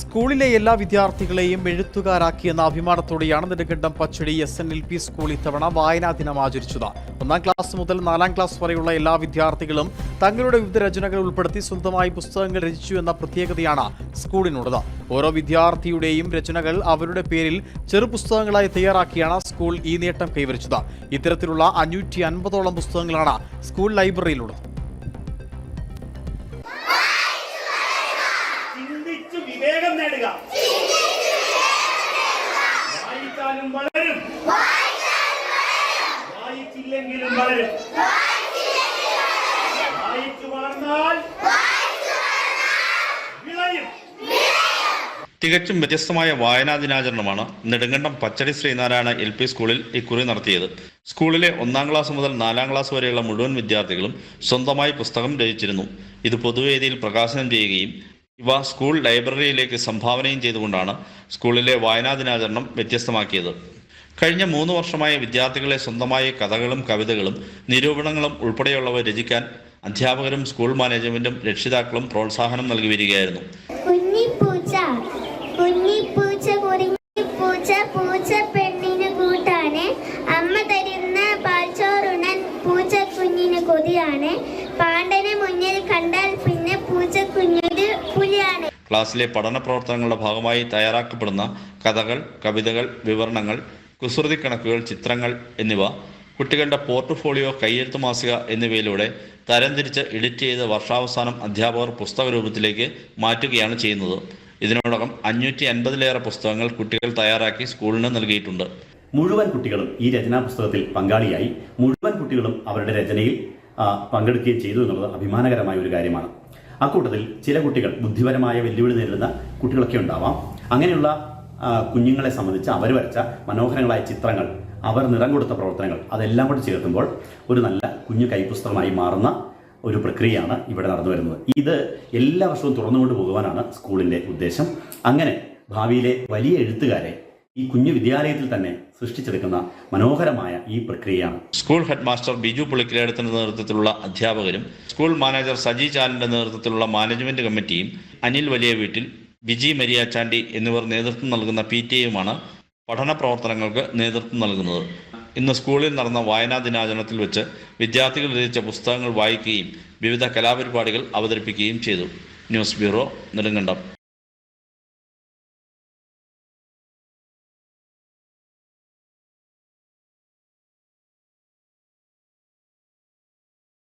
സ്കൂളിലെ എല്ലാ വിദ്യാർത്ഥികളെയും എഴുത്തുകാരാക്കിയെന്ന അഭിമാനത്തോടെയാണ് Nedumkandam Pachadi S N L P school ഇത്തവണ വായനാ ദിനം ആചരിച്ചത്. ഒന്നാം ക്ലാസ് മുതൽ നാലാം ക്ലാസ് വരെയുള്ള എല്ലാ വിദ്യാർത്ഥികളും തങ്ങളുടെ വിവിധ രചനകൾ ഉൾപ്പെടുത്തി സ്വന്തമായി പുസ്തകങ്ങൾ രചിച്ചു എന്ന പ്രത്യേകതയാണ് സ്കൂളിനുള്ളത്. ഓരോ വിദ്യാർത്ഥിയുടെയും രചനകൾ അവരുടെ പേരിൽ ചെറുപുസ്തകങ്ങളായി തയ്യാറാക്കിയാണ് സ്കൂൾ ഈ നേട്ടം കൈവരിച്ചത്. ഇത്തരത്തിലുള്ള അഞ്ഞൂറ്റി അൻപതോളം പുസ്തകങ്ങളാണ് സ്കൂൾ ലൈബ്രറിയിലുള്ളത്. നേടുക വായിച്ചാലും വളരും. വായിച്ചില്ലെങ്കിലും വളരും. വായിച്ചു വളർന്നാൽ തികച്ചും വ്യത്യസ്തമായ വായനാ ദിനാചരണമാണ് നെടുങ്കണ്ടം പച്ചടി ശ്രീനാരായണ എൽ പി സ്കൂളിൽ ഇക്കുറി നടത്തിയത്. സ്കൂളിലെ ഒന്നാം ക്ലാസ് മുതൽ നാലാം ക്ലാസ് വരെയുള്ള മുഴുവൻ വിദ്യാർത്ഥികളും സ്വന്തമായി പുസ്തകം രചിച്ചിരുന്നു. ഇത് പൊതുവേദിയിൽ പ്രകാശനം ചെയ്യുകയും ഇവ സ്കൂൾ ലൈബ്രറിയിലേക്ക് സംഭാവനയും ചെയ്തുകൊണ്ടാണ് സ്കൂളിലെ വായനാ ദിനാചരണം വ്യത്യസ്തമാക്കിയത്. കഴിഞ്ഞ മൂന്ന് വർഷമായി വിദ്യാർത്ഥികളെ സ്വന്തമായി കഥകളും കവിതകളും നിരൂപണങ്ങളും ഉൾപ്പെടെയുള്ളവ രചിക്കാൻ അധ്യാപകരും സ്കൂൾ മാനേജ്മെന്റും രക്ഷിതാക്കളും പ്രോത്സാഹനം നൽകി വരികയായിരുന്നു അമ്മ തരുന്ന കൊതിയാണ്. ക്ലാസ്സിലെ പഠന പ്രവർത്തനങ്ങളുടെ ഭാഗമായി തയ്യാറാക്കപ്പെടുന്ന കഥകൾ കവിതകൾ വിവരണങ്ങൾ കുസൃതി കണക്കുകൾ ചിത്രങ്ങൾ എന്നിവ കുട്ടികളുടെ പോർട്ട്ഫോളിയോ കയ്യെഴുത്ത് മാസിക എന്നിവയിലൂടെ തരംതിരിച്ച് എഡിറ്റ് ചെയ്ത് വർഷാവസാനം അധ്യാപകർ പുസ്തക രൂപത്തിലേക്ക് മാറ്റുകയാണ് ചെയ്യുന്നത്. ഇതിനോടകം അഞ്ഞൂറ്റി അൻപതിലേറെ പുസ്തകങ്ങൾ കുട്ടികൾ തയ്യാറാക്കി സ്കൂളിന് നൽകിയിട്ടുണ്ട്. മുഴുവൻ കുട്ടികളും ഈ രചനാ പുസ്തകത്തിൽ പങ്കാളിയായി മുഴുവൻ കുട്ടികളും അവരുടെ രചനയിൽ പങ്കെടുക്കുകയും ചെയ്തു എന്നുള്ളത് അഭിമാനകരമായ ഒരു കാര്യമാണ്. അക്കൂട്ടത്തിൽ ചില കുട്ടികൾ ബുദ്ധിപരമായ വെല്ലുവിളി നേരിടുന്ന കുട്ടികളൊക്കെ ഉണ്ടാവാം. അങ്ങനെയുള്ള കുഞ്ഞുങ്ങളെ സംബന്ധിച്ച് അവർ വരച്ച മനോഹരങ്ങളായ ചിത്രങ്ങൾ അവർ നിറം കൊടുത്ത പ്രവർത്തനങ്ങൾ അതെല്ലാം കൂടി ചേർക്കുമ്പോൾ ഒരു നല്ല കുഞ്ഞു കൈപുസ്തകമായി മാറുന്ന ഒരു പ്രക്രിയയാണ് ഇവിടെ നടന്നു വരുന്നത്. ഇത് എല്ലാ വർഷവും തുറന്നുകൊണ്ട് പോകുവാനാണ് സ്കൂളിന്റെ ഉദ്ദേശം. അങ്ങനെ ഭാവിയിലെ വലിയ എഴുത്തുകാരെ ഈ കുഞ്ഞു വിദ്യാലയത്തിൽ തന്നെ സൃഷ്ടിച്ചെടുക്കുന്ന മനോഹരമായ ഈ പ്രക്രിയയാണ്. സ്കൂൾ ഹെഡ് മാസ്റ്റർ ബിജു പുളിക്കലേടത്തിന്റെ നേതൃത്വത്തിലുള്ള അധ്യാപകരും സ്കൂൾ മാനേജർ സജി ചാലിന്റെ നേതൃത്വത്തിലുള്ള മാനേജ്മെന്റ് കമ്മിറ്റിയും അനിൽ വലിയ വീട്ടിൽ വിജി ചാണ്ടി എന്നിവർ നേതൃത്വം നൽകുന്ന പി ടി എയുമാണ് പഠന പ്രവർത്തനങ്ങൾക്ക് നേതൃത്വം നൽകുന്നത്. ഇന്ന് സ്കൂളിൽ നടന്ന വായനാ ദിനാചരണത്തിൽ വെച്ച് വിദ്യാർത്ഥികൾ രചിച്ച പുസ്തകങ്ങൾ വായിക്കുകയും വിവിധ കലാപരിപാടികൾ അവതരിപ്പിക്കുകയും ചെയ്തു. News bureau Nedumkandam.